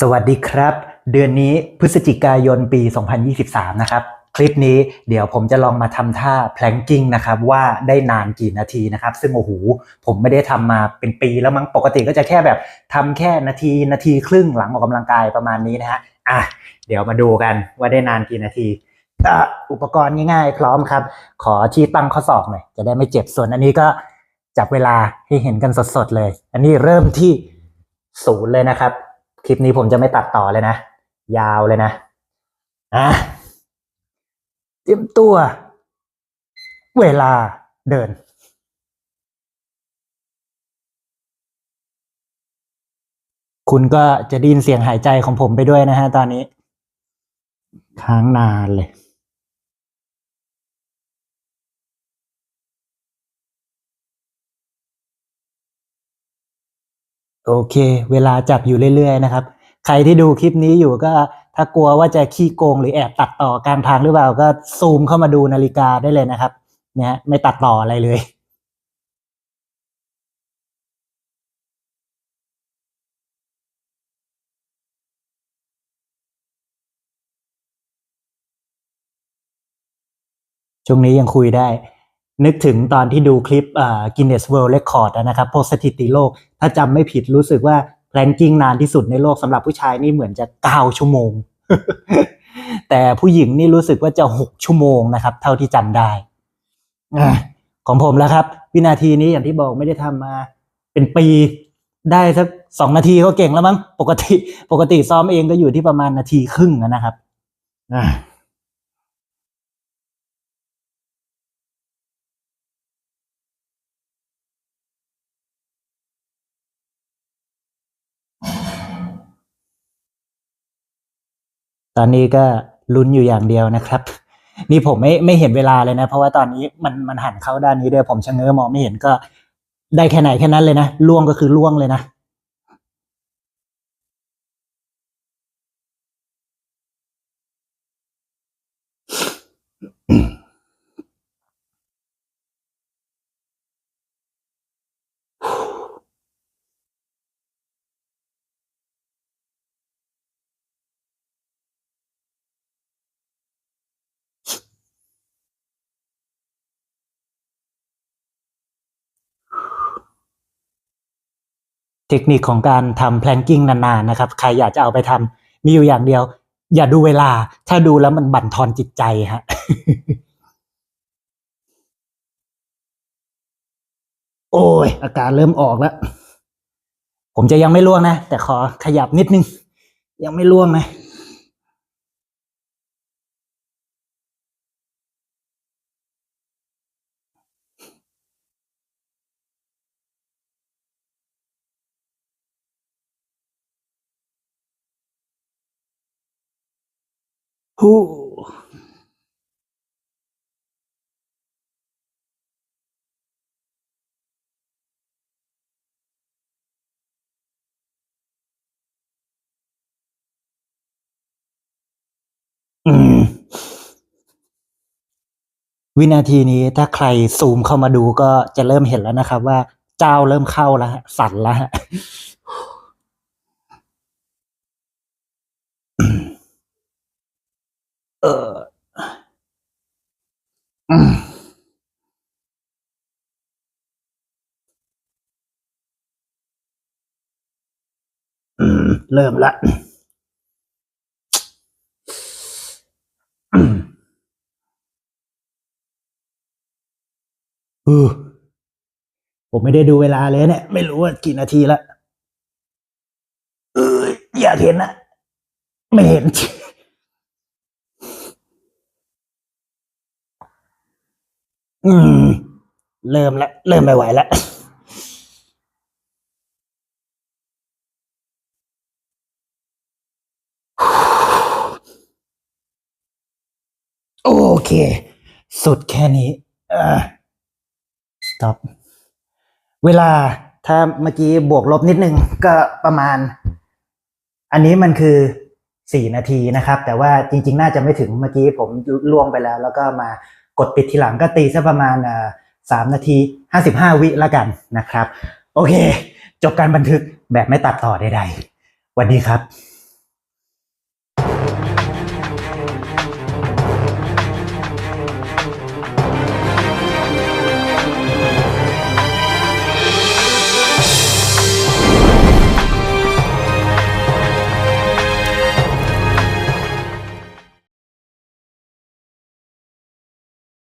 สวัสดีครับ เดือนนี้พฤศจิกายนปี 2023 นะครับ คลิปนี้เดี๋ยวผมจะลองมาทำท่า planking นะครับว่าได้นานกี่นาทีนะครับ ซึ่งโอ้โหผมไม่ได้ทำมาเป็นปีแล้วมั้งปกติก็จะแค่แบบทำแค่นาทีนาทีครึ่งหลังออกกำลังกายประมาณนี้นะฮะอะเดี๋ยวมาดูกันว่าได้นานกี่นาทีอุปกรณ์ง่ายๆ พร้อมครับ ขอที่ตั้งข้อศอกหน่อยจะได้ไม่เจ็บส่วนอันนี้ก็จับเวลาให้เห็นกันสดๆเลย อันนี้เริ่มที่ศูนย์เลยนะครับ คลิปนี้ผมจะไม่ตัดต่อเลยนะ ยาวเลยนะอะเตรียมตัว เวลาเดินคุณก็จะไดยินเสียงหายใจของผมไปด้วยนะฮะตอนนี้ ค้างนานเลย โอเค เวลาจับอยู่เรื่อยๆนะครับ ใครที่ดูคลิปนี้อยู่ก็ถ้ากลัวว่าจะขี้โกงหรือแอบตัดต่อกลางทางหรือเปล่าก็ซูมเข้ามาดูนาฬิกาได้เลยนะครับ เนี่ยไม่ตัดต่ออะไรเลยช่วงนี้ยังคุยได้ นึกถึงตอนที่ดูคลิปอ่า Guinness World Record อะนะครับพวกสถิติโลก ถ้าจำไม่ผิดรู้สึกว่า planking นานที่สุดในโลกสำหรับผู้ชายนี่เหมือนจะ 9 ชั่วโมง แต่ผู้หญิงนี่รู้สึกว่าจะ 6 ชั่วโมงนะครับ เท่าที่จำได้อของผมแล้วครับ วินาทีนี้อย่างที่บอกไม่ได้ทำมาเป็นปีได้สักสองนาทีก็เก่งแล้วมั้งปกติ ปกติซ้อมเองก็อยู่ที่ประมาณนาทีครึ่งนะครับอะ ตอนนี้ก็ลุ้นอยู่อย่างเดียวนะครับ นี่ผมไม่ไม่เห็นเวลาเลยนะ เพราะว่าตอนนี้มันมันหันเข้าด้านนี้ด้วยผมชะเง้อมองไม่เห็นก็ได้แค่ไหนแค่นั้นเลยนะล่วงก็คือล่วงเลยนะ เทคนิคของการทำแพลนกิ้งนานๆนะครับ ใครอยากจะเอาไปทำมีอยู่อย่างเดียว อย่าดูเวลา ถ้าดูแล้วมันบั่นทอนจิตใจฮะโอ้ย อาการเริ่มออกแล้ว ผมจะยังไม่ล่วงนะ แต่ขอขยับนิดนึง ยังไม่ล่วงนะ ฮู้อืมวินาทีนี้ถ้าใครซูมเข้ามาดูก็จะเริ่มเห็นแล้วนะครับ ว่าเจ้าเริ่มเข้าแล้วสั่นแล้วฮะ เอเริ่มละออผมไม่ได้ดูเวลาเลยเนี่ย ไม่รู้ว่ากี่นาทีละเอออยากเห็นนะ ไม่เห็น อืม เริ่มละ เริ่มไม่ไหวละโอเค สุดแค่นี้อ่อ stop เวลาถ้าเมื่อกี้บวกลบนิดนึงก็ประมาณ อันนี้มันคือสี่นาทีนะครับ แต่ว่าจริง ๆ น่าจะไม่ถึงเมื่อกี้ผมล่วงไปแล้ว แล้วก็มา กดปิดทีหลังก็ตีสักประมาณสามนาทีห้าสิบห้าวิละกันนะครับ โอเค จบการบันทึกแบบไม่ตัดต่อใดๆสวัสดีครับ